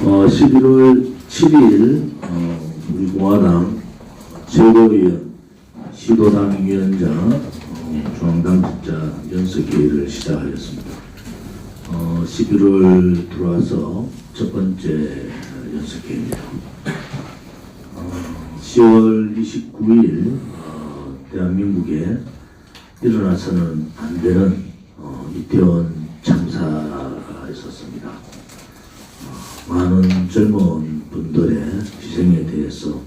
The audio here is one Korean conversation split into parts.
어, 11월 7일 어, 우리 공화당 최고위원 시도당 위원장 어, 중앙당직자 연석회의를 시작하였습니다. 어, 11월 들어와서 첫 번째 연석회의입니다. 어, 10월 29일 어, 대한민국에 일어나서는 안 되는 어, 이태원 참사가 있었습니다. 많은 젊은 분들의 희생에 대해서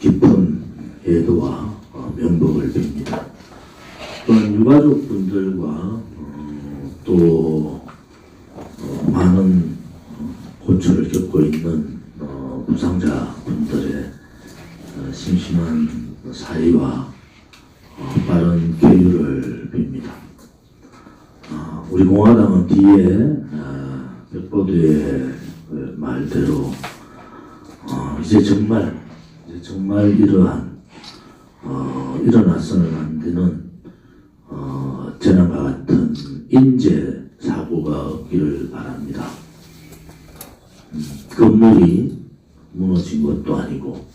깊은 애도와 어, 명복을 빕니다. 또한 유가족 분들과 어, 또 어, 많은 어, 고초를 겪고 있는 어, 부상자 분들의 어, 심심한 사의와 어, 빠른 쾌유를 빕니다. 아, 우리 공화당은 뒤에 아, 백보드의 그 말대로 어, 이제 정말 이제 정말 이러한 어, 일어나서는 안 되는 어, 재난과 같은 인재 사고가 없기를 바랍니다. 음, 건물이 무너진 것도 아니고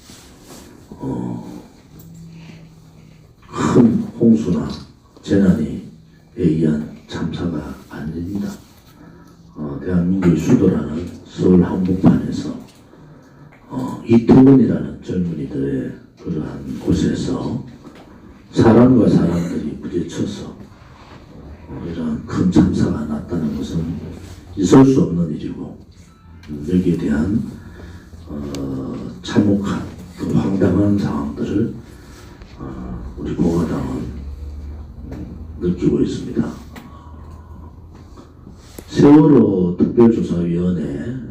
어, 큰 홍수나 재난에 의한 참사가 아닙니다. 어, 대한민국의 수도라는 서울 한복판에서 어, 이태원이라는 젊은이들의 그러한 곳에서 사람과 사람들이 부딪혀서 어, 이러한 큰 참사가 났다는 것은 있을 수 없는 일이고 음, 여기에 대한 어, 참혹한 그 황당한 상황들을 어, 우리 공화당은 음, 느끼고 있습니다. 세월호 특별조사위원회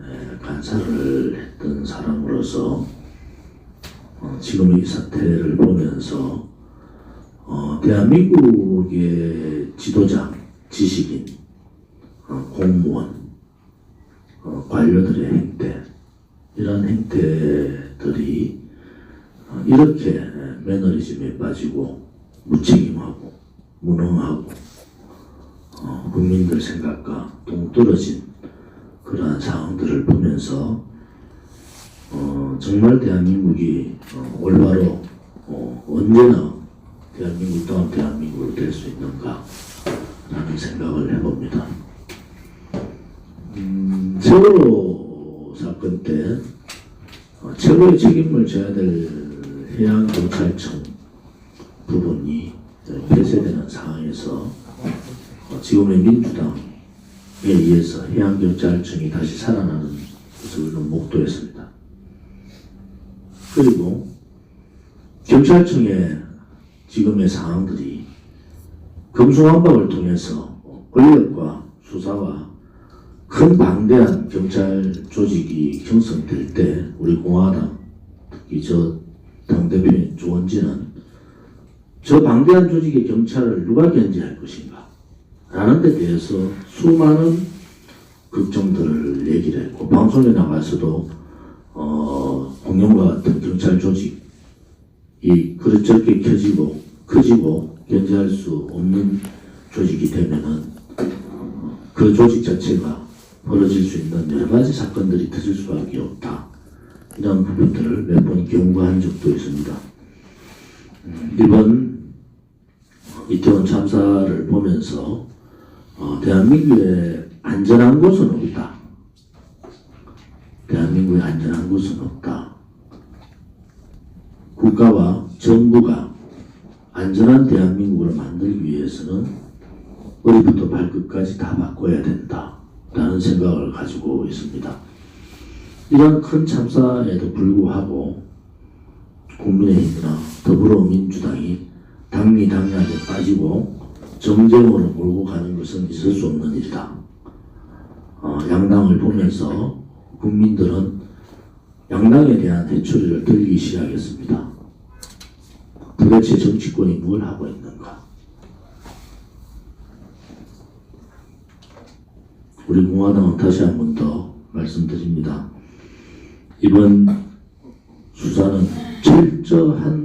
간사를 했던 사람으로서 어, 지금 이 사태를 보면서 어, 대한민국의 지도자, 지식인, 어, 공무원, 어, 관료들의 행태 이런 행태들이 어, 이렇게 매너리즘에 빠지고 무책임하고 무능하고 어, 국민들 생각과 동떨어진 그러한 상황들을 보면서 어, 정말 대한민국이 어, 올바로 어, 언제나 대한민국 다운 대한민국으로 될 수 있는가 라는 생각을 해봅니다. 음, 세월호 사건 때 어, 최고의 책임을 져야 될 해양경찰청 부분이 폐쇄되는 상황에서 어, 지금의 민주당에 의해서 해양경찰청이 다시 살아나는 것을 우리는 목도했습니다. 그리고 경찰청의 지금의 상황들이 금수완박을 통해서 권력과 수사와 큰 방대한 경찰 조직이 형성될 때 우리 공화당 특히 저 당대표인 조원진은 저 방대한 조직의 경찰을 누가 견제할 것인가 라는 데 대해서 수많은 걱정들을 얘기를 했고 방송에 나가서도 어, 공룡과 같은 경찰 조직이 그렇게 켜지고 커지고 견제할 수 없는 조직이 되면은 어, 그 조직 자체가 벌어질 수 있는 여러 가지 사건들이 터질 수밖에 없다. 이런 부분들을 몇 번 경고한 적도 있습니다. 음, 이번 이태원 참사를 보면서 어, 대한민국에 안전한 곳은 없다. 대한민국에 안전한 곳은 없다. 국가와 정부가 안전한 대한민국을 만들기 위해서는 머리부터 발끝까지 다 바꿔야 된다. 라는 생각을 가지고 있습니다. 이런 큰 참사에도 불구하고 국민의힘이나 더불어민주당이 당리당략에 빠지고 정쟁으로 몰고 가는 것은 있을 수 없는 일이다. 어, 양당을 보면서 국민들은 양당에 대한 회초리를 들기 시작했습니다. 도대체 정치권이 뭘 하고 있는가? 우리 공화당은 다시 한 번 더 말씀드립니다. 이번 수사는 철저한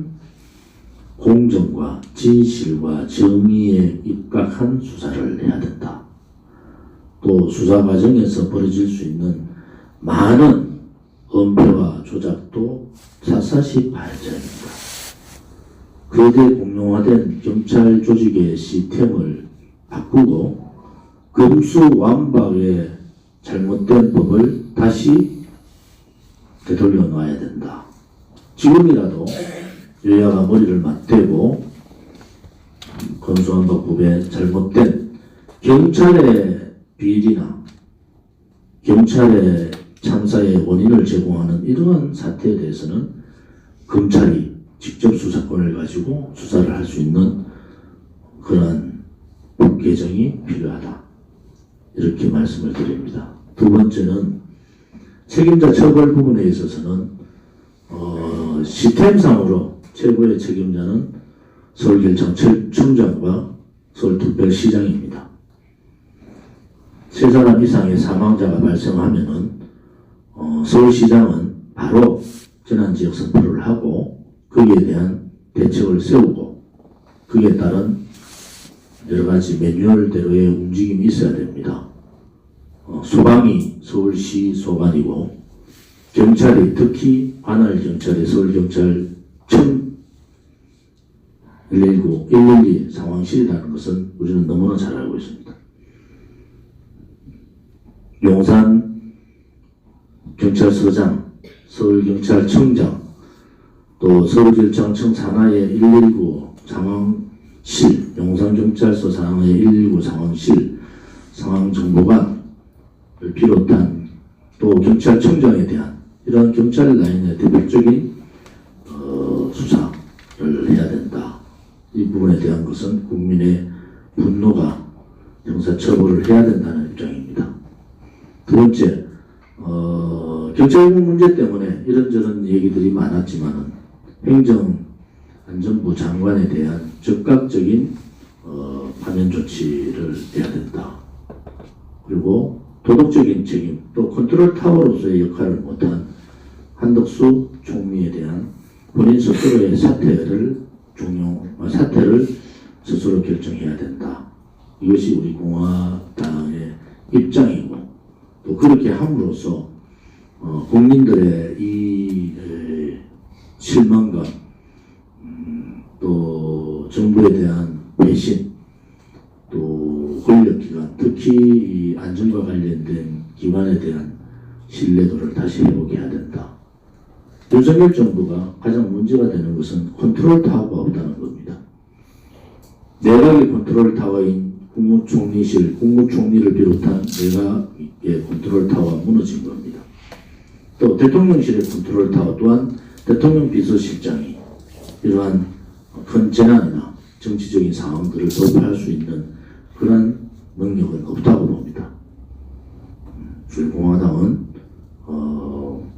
공정과 진실과 정의에 입각한 수사를 해야 된다. 또 수사 과정에서 벌어질 수 있는 많은 은폐와 조작도 샅샅이 합니다. 그에 공용화된 경찰 조직의 시스템을 바꾸고 금수완박의 잘못된 법을 다시 되돌려 놔야 된다. 지금이라도 여야가 머리를 맞대고 검수완박법의 잘못된 경찰의 비리나 경찰의 참사의 원인을 제공하는 이러한 사태에 대해서는 검찰이 직접 수사권을 가지고 수사를 할 수 있는 그러한 법 개정이 필요하다. 이렇게 말씀을 드립니다. 두 번째는 책임자 처벌 부분에 있어서는 어, 시스템상으로 최고의 책임자는 서울경찰청장과 서울특별시장입니다. 세 사람 이상의 사망자가 발생하면은 어, 서울시장은 바로 재난 지역 선포를 하고 거기에 대한 대책을 세우고 그에 따른 여러 가지 매뉴얼대로의 움직임이 있어야 됩니다. 어, 소방이 서울시 소관이고 경찰이 특히 관할 경찰이 서울경찰청 119, 112 상황실이라는 것은 우리는 너무나 잘 알고 있습니다. 용산 경찰서장, 서울경찰청장, 또 서울경찰청 산하의 119 상황실, 용산경찰서 상하의 119 상황실, 상황정보관을 비롯한 또 경찰청장에 대한 이러한 경찰 라인의 대표적인 어, 수사를 해야 된다. 이 부분에 대한 것은 국민의 분노가 형사처벌을 해야 된다는 입장입니다. 두 번째, 어, 경찰국 문제 때문에 이런저런 얘기들이 많았지만은 행정안전부 장관에 대한 적극적인 어, 파면 조치를 해야 된다. 그리고 도덕적인 책임, 또 컨트롤 타워로서의 역할을 못한 한덕수 총리에 대한 본인 스스로의 사퇴를 종용, 어, 사퇴를 스스로 결정해야 된다. 이것이 우리 공화당의 입장이고, 또 그렇게 함으로써 어, 국민들의 이 에, 실망감, 음, 또 정부에 대한 배신, 또 권력기관, 특히 이 안전과 관련된 기관에 대한 신뢰도를 다시 회복해야 된다. 윤석열 정부가 가장 문제가 되는 것은 컨트롤 타워가 없다는 겁니다. 내각의 컨트롤 타워인 국무총리실, 국무총리를 비롯한 내각의 컨트롤 타워가 무너진 겁니다. 또 대통령실의 컨트롤 타워 또한 대통령 비서실장이 이러한 큰 재난이나 정치적인 상황들을 돌파할 수 있는 그런 능력은 없다고 봅니다. 음, 저희 공화당은 어,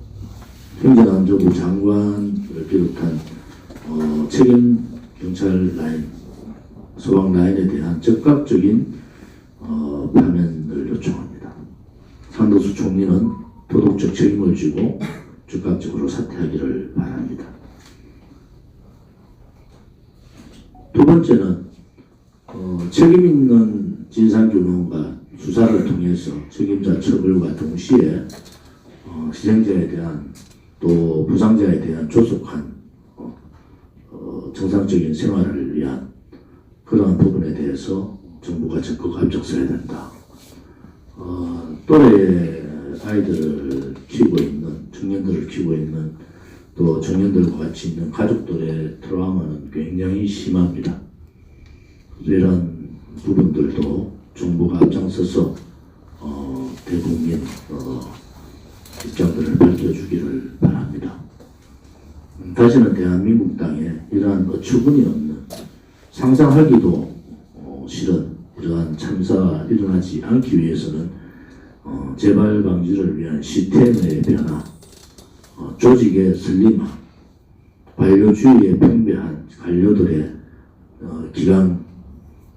행정안전부 장관을 비롯한 어, 책임 경찰 라인, 소방 라인에 대한 적극적인 어, 파면을 요청합니다. 상도수 총리는 도덕적 책임을 지고 즉각적으로 사퇴하기를 바랍니다. 두 번째는 어, 책임 있는 진상규명과 수사를 통해서 책임자 처벌과 동시에 어, 희생자에 대한 또 부상자에 대한 조속한 어, 어, 정상적인 생활을 위한 그러한 부분에 대해서 정부가 적극 앞장서야 된다. 어, 또래의 아이들을 키우고 있는 청년들을 키우고 있는 또 청년들과 같이 있는 가족들의 트라우마는 굉장히 심합니다. 이런 부분들도 정부가 앞장서서 어, 대국민 어, 입장들을 밝혀주기를 바랍니다. 음, 다시는 대한민국 땅에 이러한 어처구니 없는 상상하기도 어, 싫은 이러한 참사가 일어나지 않기 위해서는 어, 재발 방지를 위한 시스템의 변화, 어, 조직의 슬림화, 관료주의의 팽배한 관료들의 어, 기강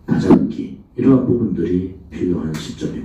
다잡기 이러한 부분들이 필요한 시점입니다.